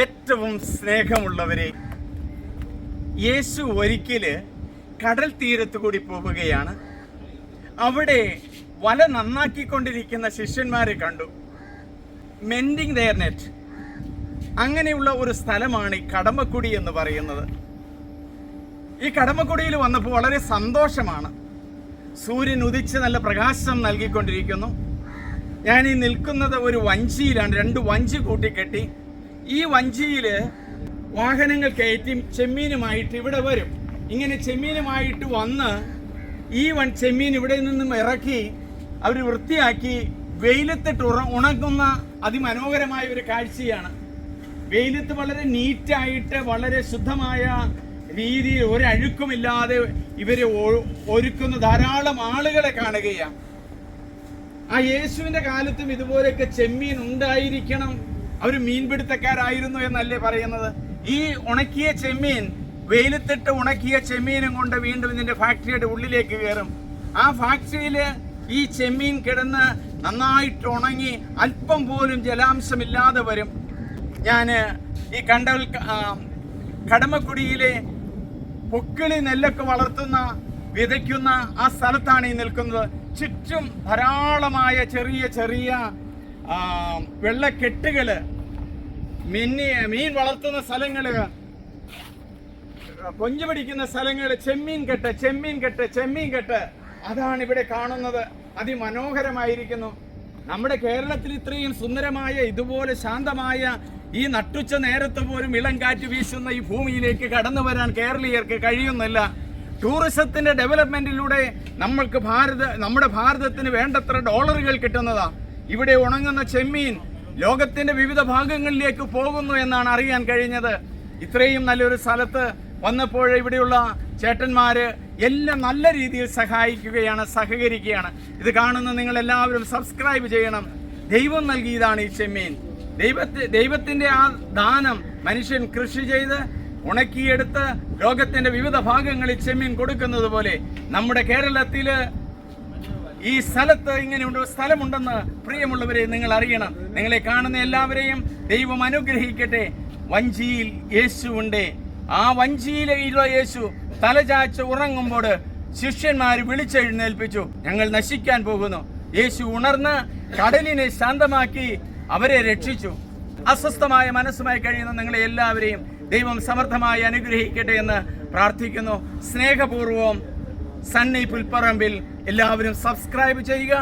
ഏറ്റവും സ്നേഹമുള്ളവരെ യേശു ഒരിക്കൽ കടൽ തീരത്ത് കൂടി പോവുകയാണ് അവിടെ വല നന്നാക്കിക്കൊണ്ടിരിക്കുന്ന ശിഷ്യന്മാരെ കണ്ടു. മെൻഡിങ് ദയർ നെറ്റ് അങ്ങനെയുള്ള ഒരു സ്ഥലമാണ് ഈ കടമക്കുടി എന്ന് പറയുന്നത്. ഈ കടമക്കുടിയിൽ വന്നപ്പോൾ വളരെ സന്തോഷമാണ്. സൂര്യൻ ഉദിച്ച് നല്ല പ്രകാശം നൽകിക്കൊണ്ടിരിക്കുന്നു. ഞാൻ ഈ നിൽക്കുന്നത് ഒരു വഞ്ചിയിലാണ്. രണ്ട് വഞ്ചി കൂട്ടിക്കെട്ടി. ഈ വഞ്ചിയിൽ വാഹനങ്ങൾ കയറ്റി ചെമ്മീനുമായിട്ട് ഇവിടെ വരും. ഇങ്ങനെ ചെമ്മീനുമായിട്ട് വന്ന് ഈ വൺ ചെമ്മീൻ ഇവിടെ നിന്നും ഇറക്കി അവർ വൃത്തിയാക്കി വെയിലത്തിട്ട് ഉറ ഉണങ്ങുന്ന അതിമനോഹരമായ ഒരു കാഴ്ചയാണ്. വെയിലത്ത് വളരെ നീറ്റായിട്ട് വളരെ ശുദ്ധമായ രീതിയിൽ ഒരഴുക്കുമില്ലാതെ ഇവരെ ഒരുക്കുന്ന ധാരാളം ആളുകളെ കാണുകയാണ്. ആ യേശുവിന്റെ കാലത്തും ഇതുപോലെയൊക്കെ ചെമ്മീൻ ഉണ്ടായിരിക്കണം അവർ മീൻപിടുത്തക്കാരായിരുന്നു എന്നല്ലേ പറയുന്നത്? ഈ ഉണക്കിയ ചെമ്മീൻ വെയിലത്തിട്ട് ഉണക്കിയ ചെമ്മീനും കൊണ്ട് വീണ്ടും ഇതിന്റെ ഫാക്ടറിയുടെ ഉള്ളിലേക്ക് കയറും. ആ ഫാക്ടറിയിൽ ഈ ചെമ്മീൻ കിടന്ന് നന്നായിട്ട് ഉണങ്ങി അല്പം പോലും ജലാംശമില്ലാതെ വരും. ഞാൻ ഈ കണ്ടൽ കടമക്കുടിയിലെ പൊക്കിളി നെല്ലൊക്കെ വളർത്തുന്ന വിതയ്ക്കുന്ന ആ സ്ഥലത്താണ് ഈ നിൽക്കുന്നത്. ചുറ്റും ധാരാളമായ ചെറിയ ചെറിയ വെള്ളക്കെട്ടുകൾ മിന്നി മീൻ വളർത്തുന്ന സ്ഥലങ്ങൾ. കൊഞ്ചു പിടിക്കുന്ന സ്ഥലങ്ങൾ. ചെമ്മീൻ കെട്ട് ചെമ്മീൻ കെട്ട് ചെമ്മീൻ കെട്ട്. അതാണ് ഇവിടെ കാണുന്നത്. അതിമനോഹരമായിരിക്കുന്നു. നമ്മുടെ കേരളത്തിൽ ഇത്രയും സുന്ദരമായ ഇതുപോലെ ശാന്തമായ ഈ നട്ടുച്ച നേരത്ത് പോലും ഇളം കാറ്റ് വീശുന്ന ഈ ഭൂമിയിലേക്ക് കടന്നു വരാൻ കേരളീയർക്ക് കഴിയുന്നില്ല. ടൂറിസത്തിന്റെ ഡെവലപ്മെന്റിലൂടെ നമ്മൾക്ക് ഭാരത നമ്മുടെ ഭാരതത്തിന് വേണ്ടത്ര ഡോളറുകൾ കിട്ടുന്നതാ. ഇവിടെ ഉണങ്ങുന്ന ചെമ്മീൻ ലോകത്തിന്റെ വിവിധ ഭാഗങ്ങളിലേക്ക് പോകുന്നു എന്നാണ് അറിയാൻ കഴിഞ്ഞത്. ഇത്രയും നല്ലൊരു സ്ഥലത്ത് വന്നപ്പോൾ ഇവിടെയുള്ള ചേട്ടന്മാര് എല്ലാം നല്ല രീതിയിൽ സഹായിക്കുകയാണ് സഹകരിക്കുകയാണ്. ഇത് കാണുന്ന നിങ്ങൾ എല്ലാവരും സബ്സ്ക്രൈബ് ചെയ്യണം. ദൈവം നൽകിയതാണ് ഈ ചെമ്മീൻ. ദൈവത്തെ ദൈവത്തിന്റെ ആ ദാനം മനുഷ്യൻ കൃഷി ചെയ്ത് ഉണക്കിയെടുത്ത് ലോകത്തിന്റെ വിവിധ ഭാഗങ്ങളിൽ ചെമ്മീൻ കൊടുക്കുന്നത് പോലെ നമ്മുടെ കേരളത്തിൽ ഈ സ്ഥലത്ത് ഇങ്ങനെയുണ്ട് സ്ഥലമുണ്ടെന്ന് പ്രിയമുള്ളവരെ നിങ്ങൾ അറിയണം. നിങ്ങളെ കാണുന്ന എല്ലാവരെയും ദൈവം അനുഗ്രഹിക്കട്ടെ. വഞ്ചിയിൽ യേശു ഉണ്ട് ആ വഞ്ചിയിലുള്ള യേശു തലചാച്ച് ഉറങ്ങുമ്പോൾ ശിഷ്യന്മാർ വിളിച്ചെഴുന്നേൽപ്പിച്ചു. ഞങ്ങൾ നശിക്കാൻ പോകുന്നു. യേശു ഉണർന്ന് കടലിനെ ശാന്തമാക്കി അവരെ രക്ഷിച്ചു. അസ്വസ്ഥമായ മനസ്സുമായി കഴിയുന്ന നിങ്ങളെ എല്ലാവരെയും ദൈവം സമർത്ഥമായി അനുഗ്രഹിക്കട്ടെ എന്ന് പ്രാർത്ഥിക്കുന്നു. സ്നേഹപൂർവം സണ്ണി പുൽപ്പറമ്പിൽ എല്ലാവരും സബ്സ്ക്രൈബ് ചെയ്യുക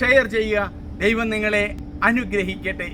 ഷെയർ ചെയ്യുക. ദൈവം നിങ്ങളെ അനുഗ്രഹിക്കട്ടെ.